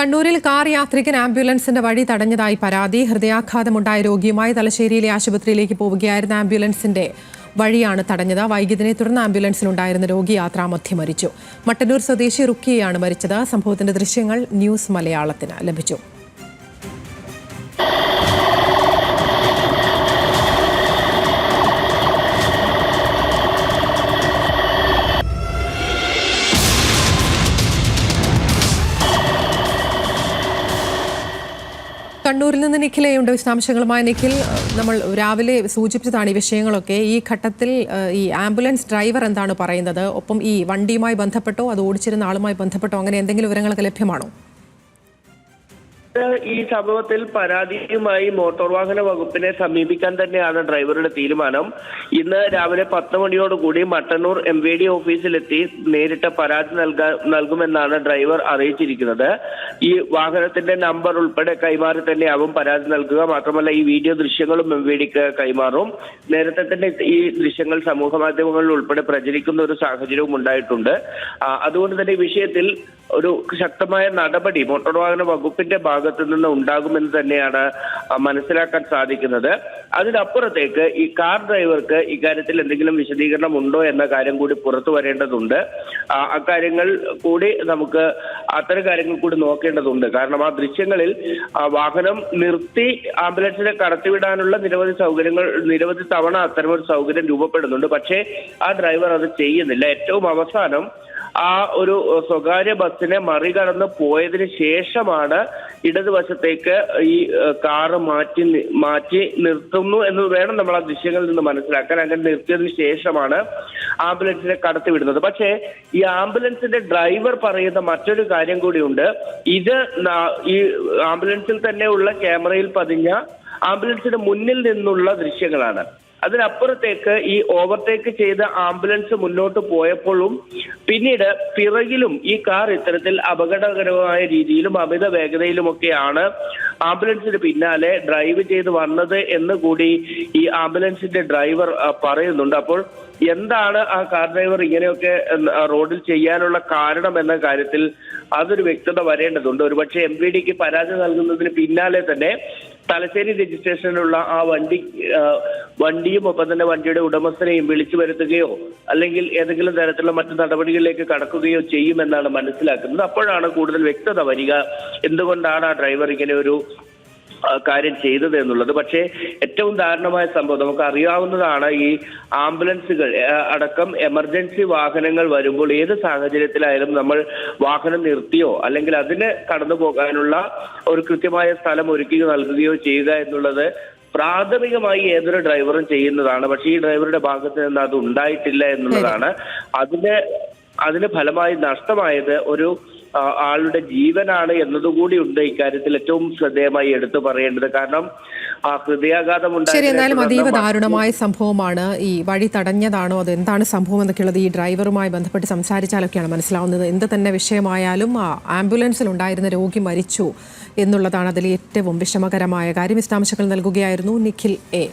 കണ്ണൂരിൽ കാർ യാത്രികൻ ആംബുലൻസിന്റെ വഴി തടഞ്ഞതായി പരാതി. ഹൃദയാഘാതമുണ്ടായ രോഗിയുമായി തലശ്ശേരിയിലെ ആശുപത്രിയിലേക്ക് പോവുകയായിരുന്ന ആംബുലൻസിന്റെ വഴിയാണ് തടഞ്ഞത്. വൈകിയതിനെ തുടർന്ന് ആംബുലൻസിലുണ്ടായിരുന്ന രോഗി യാത്രാമധ്യം മരിച്ചു. മട്ടന്നൂർ സ്വദേശി റുക്കിയയാണ് മരിച്ചത്. സംഭവത്തിന്റെ ദൃശ്യങ്ങൾ ന്യൂസ് മലയാളത്തിന് ലഭിച്ചു. കണ്ണൂരിൽ നിന്ന് നിഖിലയുണ്ട് വിശദാംശങ്ങളുമായി. നിഖിൽ നമ്മൾ രാവിലെ സൂചിപ്പിച്ചതാണ് ഈ വിഷയങ്ങളൊക്കെ. ഈ ഘട്ടത്തിൽ ഈ ആംബുലൻസ് ഡ്രൈവർ എന്താണ് പറയുന്നത്? ഒപ്പം ഈ വണ്ടിയുമായി ബന്ധപ്പെട്ടോ അത് ഓടിച്ചിരുന്ന ആളുമായി ബന്ധപ്പെട്ടോ അങ്ങനെ എന്തെങ്കിലും വിവരങ്ങളൊക്കെ ലഭ്യമാണോ? ഈ സംഭവത്തിൽ പരാതിയുമായി മോട്ടോർ വാഹന വകുപ്പിനെ സമീപിക്കാൻ തന്നെയാണ് ഡ്രൈവറുടെ തീരുമാനം. ഇന്ന് രാവിലെ പത്ത് മണിയോടുകൂടി മട്ടന്നൂർ എം വി ഡി ഓഫീസിലെത്തി നേരിട്ട് പരാതി നൽകാ നൽകുമെന്നാണ് ഡ്രൈവർ അറിയിച്ചിരിക്കുന്നത്. ഈ വാഹനത്തിന്റെ നമ്പർ ഉൾപ്പെടെ കൈമാറി തന്നെയാവും പരാതി നൽകുക. മാത്രമല്ല ഈ വീഡിയോ ദൃശ്യങ്ങളും എം വി ഡിക്ക് കൈമാറും. നേരത്തെ തന്നെ ഈ ദൃശ്യങ്ങൾ സമൂഹ മാധ്യമങ്ങളിൽ ഉൾപ്പെടെ പ്രചരിക്കുന്ന ഒരു സാഹചര്യവും ഉണ്ടായിട്ടുണ്ട്. അതുകൊണ്ട് തന്നെ വിഷയത്തിൽ ഒരു ശക്തമായ നടപടി മോട്ടോർ വാഹന വകുപ്പിന്റെ ഭാഗത്തു നിന്ന് ഉണ്ടാകുമെന്ന് തന്നെയാണ് മനസ്സിലാക്കാൻ സാധിക്കുന്നത്. അതിനപ്പുറത്തേക്ക് ഈ കാർ ഡ്രൈവർക്ക് ഇക്കാര്യത്തിൽ എന്തെങ്കിലും വിശദീകരണം ഉണ്ടോ എന്ന കാര്യം കൂടി പുറത്തു വരേണ്ടതുണ്ട്. അക്കാര്യങ്ങൾ കൂടി നമുക്ക് അത്തരം കാര്യങ്ങൾ കൂടി നോക്കേണ്ടതുണ്ട്. കാരണം ആ ദൃശ്യങ്ങളിൽ വാഹനം നിർത്തി ആംബുലൻസിനെ കടത്തിവിടാനുള്ള നിരവധി സൗകര്യങ്ങൾ നിരവധി തവണ അത്തരമൊരു സൗകര്യം രൂപപ്പെടുന്നുണ്ട്. പക്ഷേ ആ ഡ്രൈവർ അത് ചെയ്യുന്നില്ല. ഏറ്റവും അവസാനം ആ ഒരു സ്വകാര്യ ബസ്സിനെ മറികടന്ന് പോയതിന് ശേഷമാണ് ഇടതുവശത്തേക്ക് ഈ കാറ് മാറ്റി മാറ്റി നിർത്തുന്നു എന്ന് വേണം നമ്മൾ ആ ദൃശ്യങ്ങളിൽ നിന്ന് മനസ്സിലാക്കാൻ. അങ്ങനെ നിർത്തിയതിന് ശേഷമാണ് ആംബുലൻസിനെ കടത്തിവിടുന്നത് പക്ഷേ ഈ ആംബുലൻസിന്റെ ഡ്രൈവർ പറയുന്ന മറ്റൊരു കാര്യം കൂടിയുണ്ട്. ഇത് ഈ ആംബുലൻസിൽ തന്നെയുള്ള ക്യാമറയിൽ പതിഞ്ഞ ആംബുലൻസിന്റെ മുന്നിൽ നിന്നുള്ള ദൃശ്യങ്ങളാണ്. അതിനപ്പുറത്തേക്ക് ഈ ഓവർടേക്ക് ചെയ്ത ആംബുലൻസ് മുന്നോട്ട് പോയപ്പോഴും പിന്നീട് പിറകിലും ഈ കാർ ഇത്തരത്തിൽ അപകടകരമായ രീതിയിലും അമിത വേഗതയിലുമൊക്കെയാണ് ആംബുലൻസിന് പിന്നാലെ ഡ്രൈവ് ചെയ്ത് വന്നത് എന്ന് കൂടി ഈ ആംബുലൻസിന്റെ ഡ്രൈവർ പറയുന്നുണ്ട്. അപ്പോൾ എന്താണ് ആ കാർ ഡ്രൈവർ ഇങ്ങനെയൊക്കെ റോഡിൽ ചെയ്യാനുള്ള കാരണം എന്ന കാര്യത്തിൽ അതൊരു വ്യക്തത വരേണ്ടതുണ്ട്. ഒരുപക്ഷെ എം പി ഡിക്ക് പരാതി നൽകുന്നതിന് പിന്നാലെ തന്നെ തലശ്ശേരി രജിസ്ട്രേഷനിലുള്ള ആ വണ്ടി വണ്ടിയും ഒപ്പം തന്നെ വണ്ടിയുടെ ഉടമസ്ഥനെയും വിളിച്ചു വരുത്തുകയോ അല്ലെങ്കിൽ ഏതെങ്കിലും തരത്തിലുള്ള മറ്റു നടപടികളിലേക്ക് കടക്കുകയോ ചെയ്യുമെന്നാണ് മനസ്സിലാക്കുന്നത്. അപ്പോഴാണ് കൂടുതൽ വ്യക്തത വരിക എന്തുകൊണ്ടാണ് ആ ഡ്രൈവർ ഇങ്ങനെ ഒരു കാര്യം ചെയ്തത് എന്നുള്ളത്. പക്ഷേ ഏറ്റവും ദാരുണമായ സംഭവം നമുക്ക് അറിയാവുന്നതാണ് ഈ ആംബുലൻസുകൾ അടക്കം എമർജൻസി വാഹനങ്ങൾ വരുമ്പോൾ ഏത് സാഹചര്യത്തിലായാലും നമ്മൾ വാഹനം നിർത്തിയോ അല്ലെങ്കിൽ അതിന് കടന്നു പോകാനുള്ള ഒരു കൃത്യമായ സ്ഥലം ഒരുക്കി നൽകുകയോ ചെയ്യുക എന്നുള്ളത് പ്രാഥമികമായി ഏതൊരു ഡ്രൈവറും ചെയ്യുന്നതാണ്. പക്ഷേ ഈ ഡ്രൈവറുടെ ഭാഗത്ത് നിന്ന് അത് ഉണ്ടായിട്ടില്ല എന്നുള്ളതാണ്. അതിന് അതിന് ഫലമായി നഷ്ടമായത് ഒരു ആളുടെ ജീവനാണ് എന്നതുകൂടി ഉണ്ട് ഇക്കാര്യത്തിൽ ഏറ്റവും ശ്രദ്ധേയമായി എടുത്തു പറയേണ്ടത്. കാരണം ആ ഹൃദയാഘാതം ശരി എന്നാലും അതീവ ദാരുണമായ സംഭവമാണ് ഈ വഴി തടഞ്ഞതാണോ? അത് എന്താണ് സംഭവം എന്നൊക്കെയുള്ളത് ഈ ഡ്രൈവറുമായി ബന്ധപ്പെട്ട് സംസാരിച്ചാലൊക്കെയാണ് മനസ്സിലാവുന്നത്. എന്ത് തന്നെ വിഷയമായാലും ആംബുലൻസിൽ ഉണ്ടായിരുന്ന രോഗി മരിച്ചു എന്നുള്ളതാണ് അതിൽ ഏറ്റവും വിഷമകരമായ കാര്യം. വിശദാംശങ്ങൾ നൽകുകയായിരുന്നു നിഖിൽ എ.